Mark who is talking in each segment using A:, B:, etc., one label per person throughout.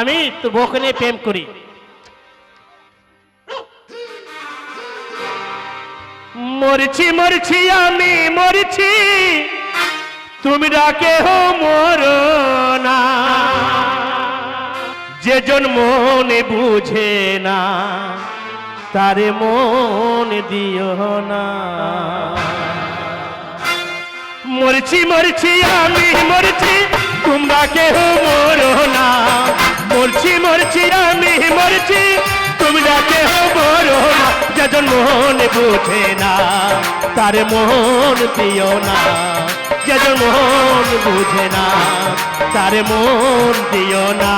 A: আমি তোর বউকে নিয়ে প্রেম করি। মরছি মরছি আমি, মরছি। তুমি ডাকে হো, মর না। যে জন মনে বুঝে না, তারে মন দিও না। মরছি মরছি আমি, মরছি। তোমরা কেহ মরো না। মরছি মরছি, আমি মরছি। তোমরা কেহ মরো না যেজন মন বুঝে না। তার মোহন দিও না যেজন মোহন বুঝে না। তার মন দিও না।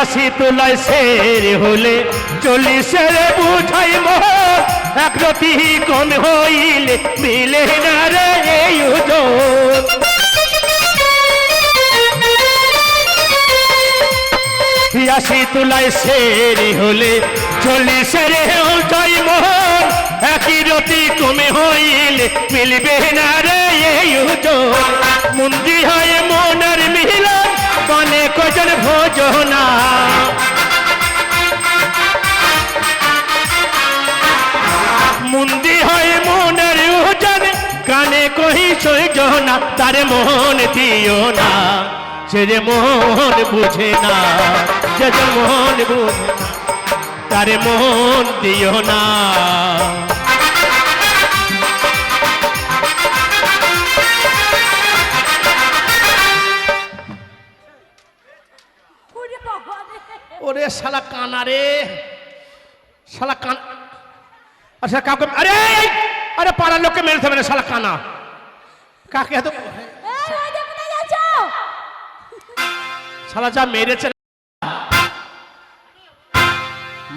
A: আসি তোলাই শের হলে চল্লিশের বুঝাই মোহ, এক রতি হইলে মিলে না রে এই আসি হলে চল্লিশের জয় মোহন একই রতি কমে হইলে মিলবে না রে এই ওজন। মন্দি হয় মনের মিলন বনে কজন ভোজনা মুন্দি হয় মনের ওজন কানে কহি সইজনা তার মন দিও না। সে যে মন বুঝে না যে মন বুঝে না, তার মন দিও না। কানা রে। শালা কান আচ্ছা কাউকে আরে আরে পাড়ার লোককে মেরে থাকবে না শালা কানা। কাকে এত? শালা যা মেরেছে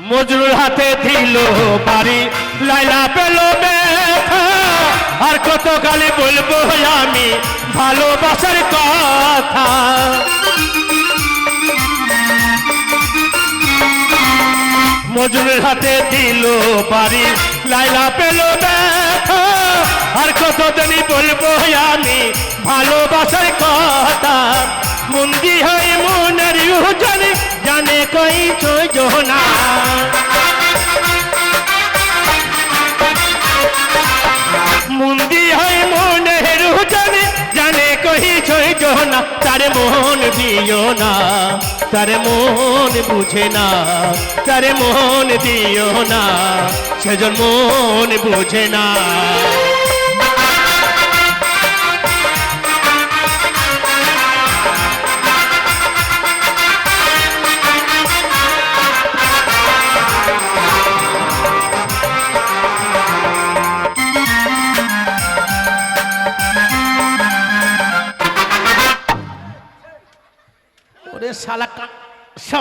A: মজরুর হাতে দিল বাড়ি। লাইলা পেল আর কত গালি বলব আমি ভালোবাসার কথা। মজুরের হাতে দিল বাড়ি। লাইলা পেল ব্যথা আর কতদিনই বলব আমি ভালোবাসার কথা। মন্দি হয়ে মনের জানে জানে কই যোজনা মুন্দি হয় মনের জানে জানে কহি যোজনা তার মন দিও না, তার মন বুঝে না, তার মন দিও না সেজন মন বুঝে না।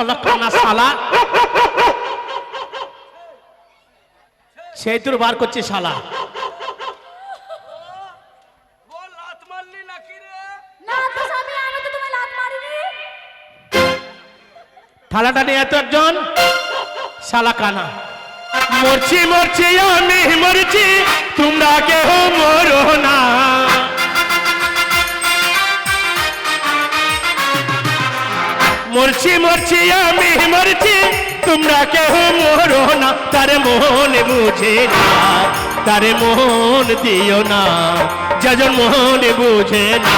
A: শালা। সেই তোর বার করছে শালা। থালাটা নিয়ে এত একজন। শালা কানা। মরছি মরছি আমি মরছি তোমরা কেহ মরছি মরছি, আমি মরছি। তোমরা কেহ মরো না, তার মন বুঝে না, তার মন দিও না। যজন মন বুঝে না,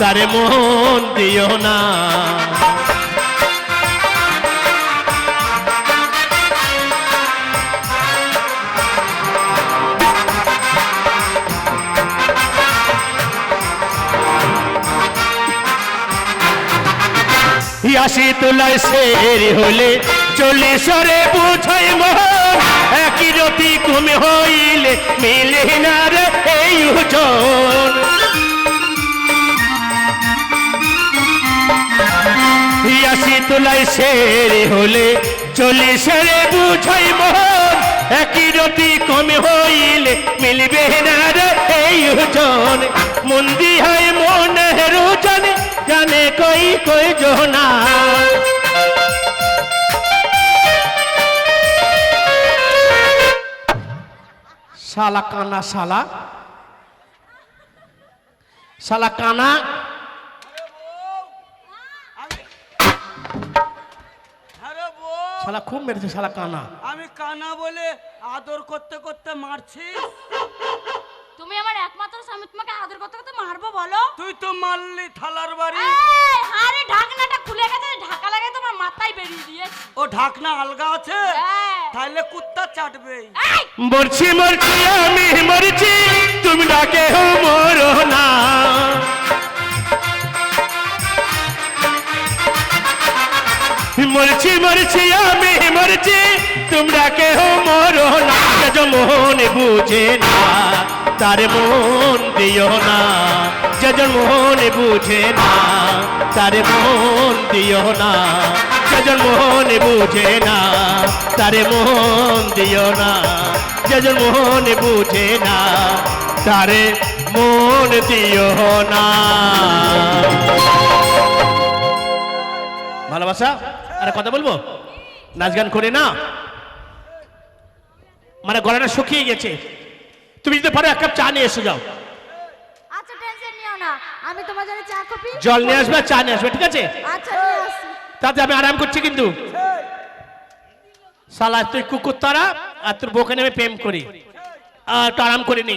A: তার মন দিও না। আসি তোলাই শের হলে। চল্লিশরে বুঝাই মোহন, একই রতি কমে হইলে মিলে না রে এই ওজন আসি তোলাই শের হলে চল্লিশরে বুঝাই মোহন, একই রতি কম হইলে মিলবে না রে এই ওজন মন্দি হয় মনের জানে জানে কই কই জোনা শালা কানা, শালা। শালা কানা। শালা খুব মেরেছে শালা কানা।
B: আমি কানা বলে আদর করতে করতে মারছি।
C: তুমি আমার একমাত্র স্বামী তোমাকে আদর করতে করতে মারবো বলো?
B: তুই তো মারলি থালার বাড়ি।
C: এই, আরে ঢাকনাটা খুলে গেছে ঢাকা লাগে তোমার মাথায় বেরিয়ে দিয়েছে।
B: ও ঢাকনা আলগা আছে?
C: হ্যাঁ।
B: তাহলে কুত্তা চাটবে।
C: এই,
A: মরছি মরছি আমি মরছি তুমি ডাকে হো মরো না। মরছি মরছি আমি মরছি তোমরা কেহ মরো না। যজ মোহন বুঝে না? তার মন দিও না যজ মোহন বুঝে না। তার মন দিও না যজ মোহন বুঝে না। তার মন দিও না যজ মোহন বুঝে না। তারে মন দিও না। ভালোবাসা? আরে কথা বলব? নাচ গান করে না? মানে গলাটা শুকিয়ে গেছে। তুমি যদি পারো এক কাপ চা নিয়ে এসে যাও
C: আচ্ছা টেনশন নিও না আমি তোমার জন্য চা কপি
A: জল নিয়ে আসবে চা নিয়ে আসবে ঠিক আছে
C: আচ্ছা নিয়ে আসছি
A: তাতে আমি আরাম করছি কিন্তু সালা তুই কুকুর তারা আর তোর বউকে নেমে প্রেম করি আর একটু আরাম করে নি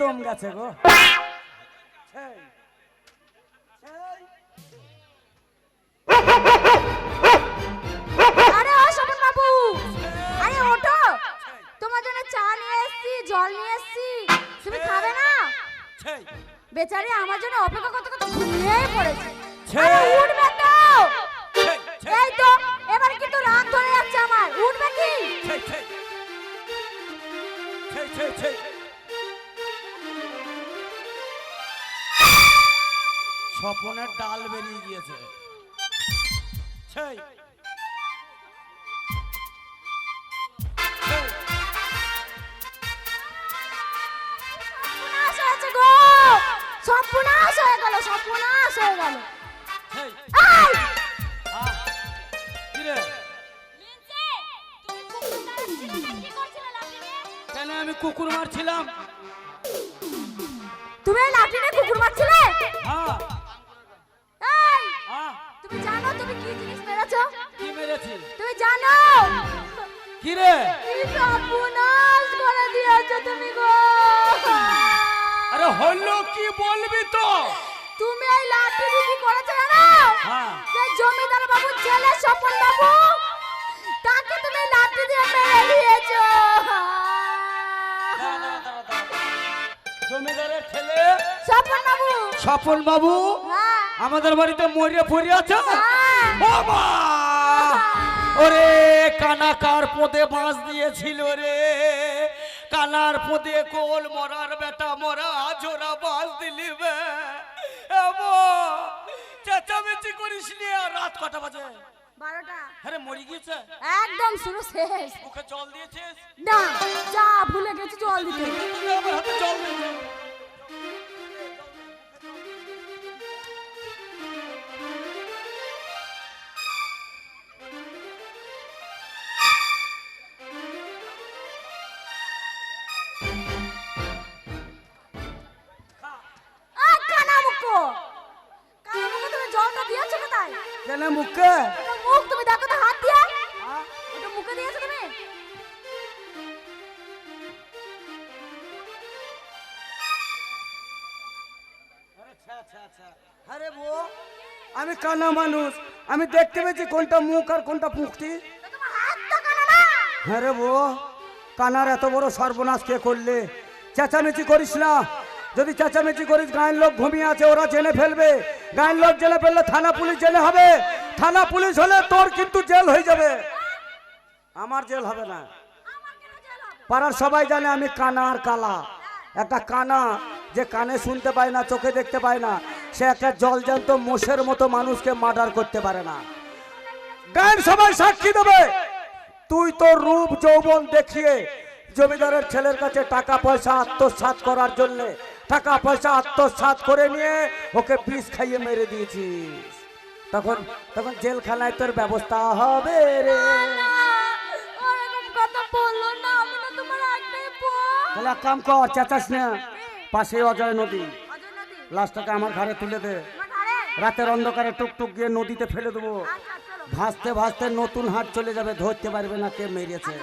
B: দম গেছে গো।
C: আরে ও বাবু। আরে ওঠো। তোমার জন্য চা নিয়ে এসেছি জল নিয়ে এসেছি। তুমি খাবে না? বেচারি আমার জন্য অপেক্ষা করতে করতে ঘুমিয়ে পড়েছে। উঠবে তো। এই তো এবার কিন্তু রাত ধরে যাচ্ছে আমার। উঠবে কি?
B: স্বপনের ডাল বেরিয়ে গিয়েছে। সেই।
C: সর্বনাশ হয়ে গেল সর্বনাশ হয়ে গেল?
B: কেন আমি কুকুর মারছিলাম?
C: তুমি এই লাঠি নিয়ে কুকুর মারছিলে?
B: হ্যাঁ।
C: তুমি জানো? কি
B: রে?
C: কি সর্বনাশ করে দিয়েছ তুমি গো।
B: আরে হলো কি বলবি তো?
C: তুমি এই লাঠি বিক্রি করেছে জানো?
B: হ্যাঁ।
C: যে জমিদার বাবুর ছেলে স্বপন বাবু তাকে তুমি লাঠি দিয়ে মেরে দিয়েছ।
B: জমিদারের ছেলে?
C: স্বপন বাবু।
B: স্বপন বাবু?
C: হ্যাঁ।
B: আমাদের বাড়িতে মরিয়া পড়ে আছে?
C: হ্যাঁ।
B: বাবা! ওরে কানা কার পদে বাঁশ দিয়েছিল রে? কানার পদে কোল মরার বেটা মরা জোড়া বাঁশ দিলি বে। চেঁচামেচি করিস নি আর রাত কটা বাজে?
C: বারোটা।
B: আরে মরি গিয়েছে?
C: একদম শুরু শেষ।
B: মুখে জল দিয়েছিস?
C: না যা ভুলে গেছি জল দিতে। কানা
B: মানুষ। আমি দেখতে পেয়েছি কোনটা মুখ আর কোনটা
C: না
B: হ্যাঁ রে বো কানার এত বড় সর্বনাশ কে করলে? চেঁচামেচি করিস না। যদি চেঁচামেচি করিস, গায়ের লোক ঘুমিয়ে আছে, ওরা জেনে ফেলবে। গায়ের লোক জেনে ফেললে থানা পুলিশ জেনে হবে। থানা পুলিশ হলে তোর কিন্তু জেল হয়ে যাবে। আমার জেল হবে না। পাড়ার সবাই জানে আমি কানা আর কালা। একটা কানা যে কানে শুনতে পায় না, চোখে দেখতে পায় না। সে একটা জলজান্ত মোষের মতো মানুষকে মার্ডার করতে পারে না গায়ের সবাই সাক্ষী দেবে তুই তো রূপ যৌবন দেখিয়ে জমিদারের ছেলের কাছে টাকা পয়সা আত্মসাৎ করার জন্য টাকা পয়সা আত্মসাৎ করে নিয়ে ওকে বিষ খাইয়ে মেরে দিয়েছিস তখন তখন জেলখানায় তোর ব্যবস্থা হবে রে
C: কথা বলল না আমি না তোমার একটাই বোন
B: তাহলে কাম কর চেঁচাস না পাশে অজয় নদী লাশটাকে আমার ঘরে তুলে দে। রাতের অন্ধকারে টুকটুক গিয়ে নদীতে ফেলে দেবো।
C: আচ্ছা
B: ভাসতে ভাসতে নতুন হাট চলে যাবে ধরতে পারবে না কে মেরেছে।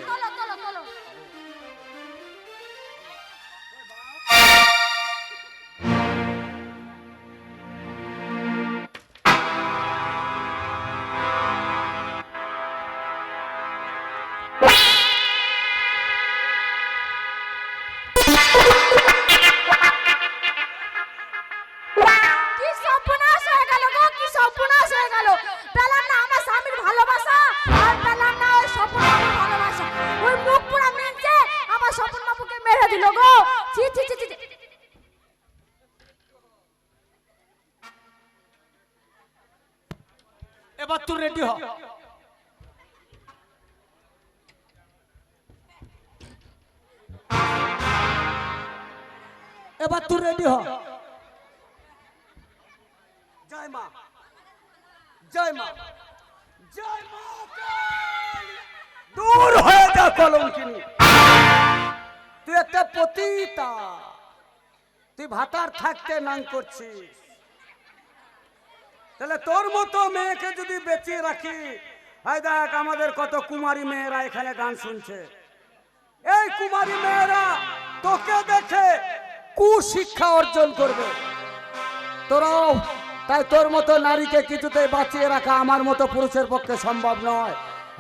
B: হ জয় মা। জয় মা। জয় মা দূর হয়ে যা কলঙ্কিনী। তুই একটা পতিতা। তুই ভাতার থাকতে নাং করছিস। তাহলে তোর মতো মেয়েকে যদি বেঁচিয়ে রাখি এই দেখ আমাদের কত কুমারী মেয়েরা এখানে গান শুনছে। এই কুমারী মেয়েরা তোকে দেখে কুশিক্ষা অর্জন করবে। তোরাও, তাই তোর মতো নারীকে কিছুতেই বাঁচিয়ে রাখা আমার মতো পুরুষের পক্ষে সম্ভব নয়।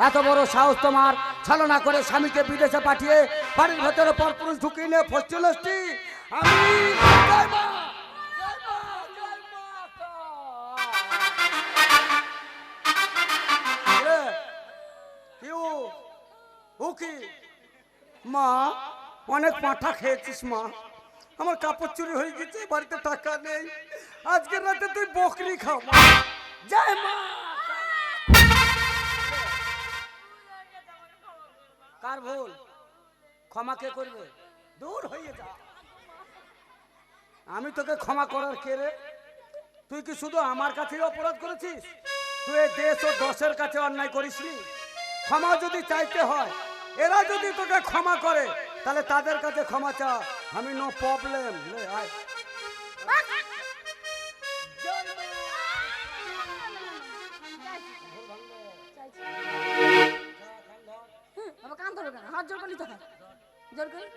B: এত বড় সাহস তোমার। ছলনা করে স্বামীকে বিদেশে পাঠিয়ে বাড়ির ভেতরে পর পুরুষ ঢুকিয়ে নিয়ে ফসছিলসটি আমি? মা অনেক পাঠা খেয়েছিস মা। আমার কাপড় চুরি হয়ে গেছে বাড়িতে টাকা নেই। আজকের রাতে তুই বকরি খাও জয় মা। কার ভুল? ক্ষমা কে করবে? দূর হয়ে যা। আমি তোকে ক্ষমা করার কে রে? তুই কি শুধু আমার কাছেই অপরাধ করেছিস? তুই দেশ ও দশের কাছে অন্যায় করিসনি? ক্ষমা যদি চাইতে হয়, এরা যদি তোকে ক্ষমা করে তাহলে তাদের কাছে ক্ষমা চা আমি নো প্রবলেম আয়।
C: আমার কান হাত জোর করলি তো? জোর করি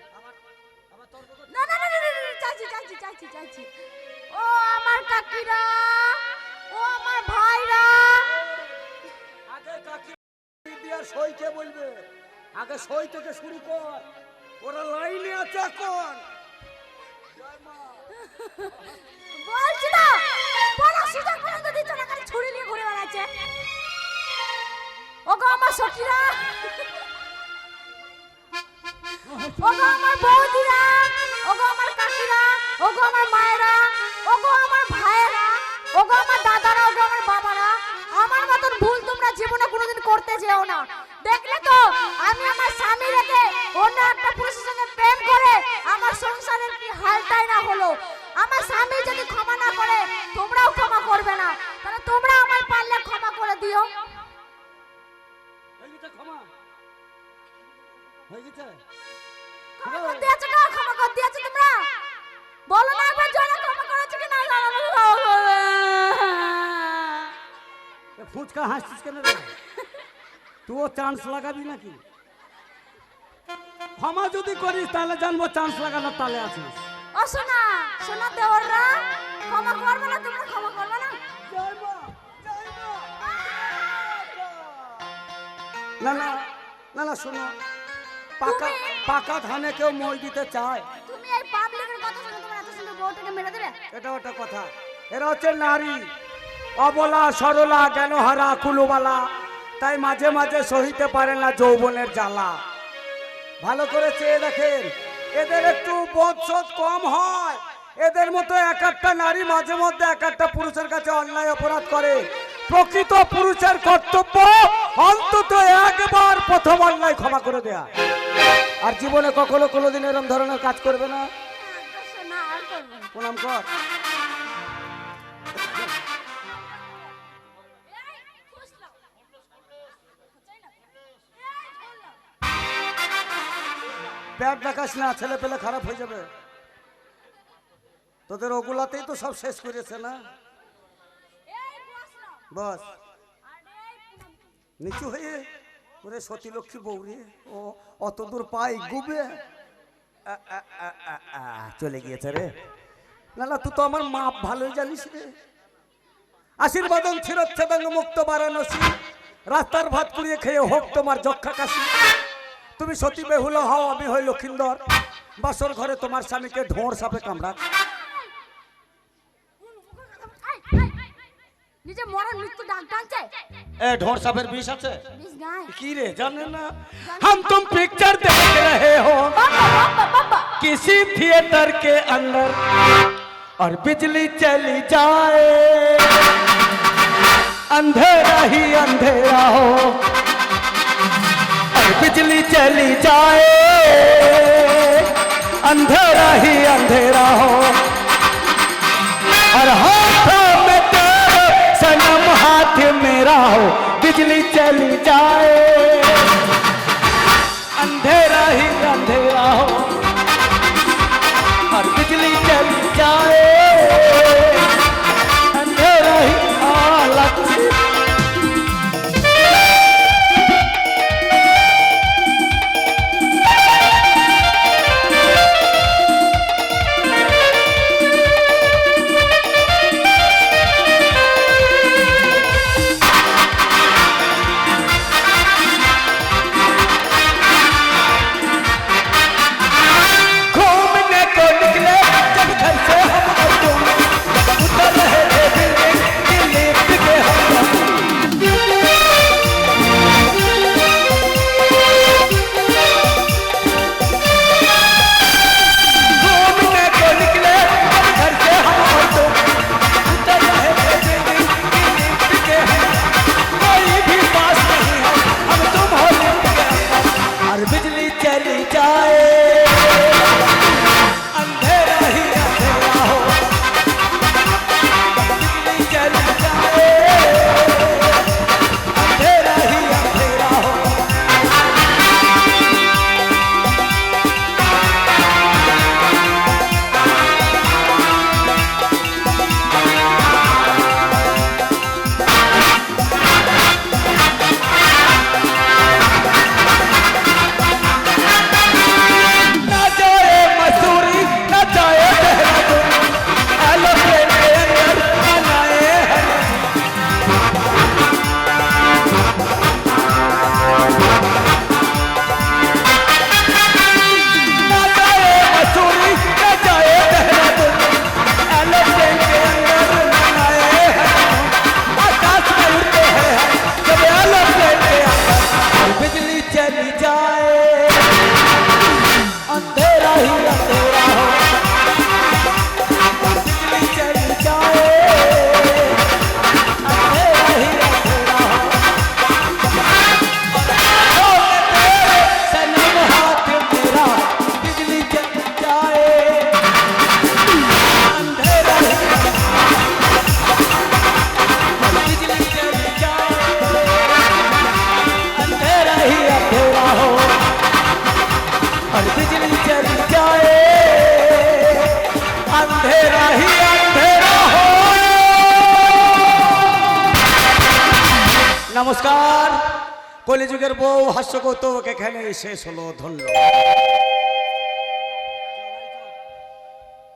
C: না না না না, না, না, চাইছি চাইছি চাইছি চাইছি। ও আমার কাকিরা ও আমার ভাইরা।
B: আগে কাকি দিয়ার বলবে। আগে সই থেকে শুরু কর। ওরা লাইনে আছে এখন।
C: বলছি না বলার সুযোগ পর্যন্ত দিচ্ছ না, খালি ছুরি নিয়ে ঘুরে বেড়াচ্ছে। ও গো আমার সখীরা। ও গো আমার বৌদিরা ও গো আমার কাকিরা ও গো আমার মায়েরা ও গো আমার ভাইয়েরা ও গো আমার দাদারা ও গো আমার বাবারা, আমার মতন ভুল তোমরা জীবনে কোনোদিন করতে যেও না। দেখলে তো, আমি আমার স্বামী রেখে একটা পুরুষের সঙ্গে প্রেম করে আমার সংসারের কি হালটাই না হলো? আমার স্বামী যদি ক্ষমা না করে তোমরাও ক্ষমা করবে না। তাহলে তোমরা আমায় পারলে ক্ষমা করে দিও।
B: ক্ষমা। হয়ে গেছে?
C: ক্ষমা করে দিয়েছ না ক্ষমা করে দিয়েছ তোমরা? বলো না একবার জোরে ক্ষমা করেছ কি না
B: ফুচকা হাসছিস কেন রে? তুইও চান্স লাগাবি নাকি? ক্ষমা যদি করিস তাহলে জানব চান্স লাগানোর তালে আছিস।
C: ও শোনা শোনা দেওররা ক্ষমা করবে না তোমরা ক্ষমা করবে না।
B: না না না না শোনো পাকা পাকা ধানে কেউ মই দিতে চায়।
C: তুমি এই পাবলিকের কথা শুনে তোমার এত সুন্দর বউটাকে মেরে দেবে
B: এটা ওটা কথা। এরা হচ্ছে নারী। অবলা সরলা জ্ঞানহারা কুলুবালা। তাই মাঝে মাঝে সহিতে পারে না যৌবনের জ্বালা। ভালো করে চেয়ে দেখেন। এদের একটু বোধশোধ কম হয়। এদের মতো এক একটা নারী মাঝে মধ্যে এক একটা পুরুষের কাছে অন্যায় অপরাধ করে। প্রকৃত পুরুষের কর্তব্য অন্তত একবার প্রথম অন্যায় ক্ষমা করে দেয়া। আর জীবনে কখনো কোনোদিন এরম ধরনের কাজ করবে না?
C: করবে না।
B: প্রণাম কর। ব্যাগ দেখাস না, ছেলে পেলে খারাপ হয়ে যাবে। তোদের ওগুলাতেই তো সব শেষ করেছে না? বস। নিচু হয়ে, ওরে সতী লক্ষ্মী বৌরি ও অত দূর পাই গুবে। চলে গিয়েছে রে। না না, তুই তো আমার মাপ ভালোই জানিস রে। আশীর্বাদন ছিরচ্ছেদঙ্গ মুক্ত বারাণসী। রাস্তার ভাত পুড়িয়ে খেয়ে হোক তোমার যক্ষা কাশি। তুমি সতী বেহুলা হও আমি হই লক্ষিন্দর বাসর ঘরে তোমার স্বামীকে ঢোঁড় সাপে কামড়া
C: নিজে মরার মৃত্যু ডাক টানছে
B: এ ঢোঁড় সাপের বিষ আছে
C: বিষ গায়
B: की रे जाने ना हम तुम पिक्चर देख रहे हो
C: বাবা বাবা বাবা
B: किसी थिएटर के अंदर और बिजली चली जाए अंधेरा ही अंधेरा हो और बिजली चली जाए, अंधेरा ही अंधेरा हो। और हाथों में तेरे, सनम हाथ मेरा हो, बिजली चली जाए। अंधेरा ही अंधेरा हो और बिजली चली जाए। নমস্কার তো বউ হাস্য কৌতুক এখানে শেষ হলো ধন্যবাদ।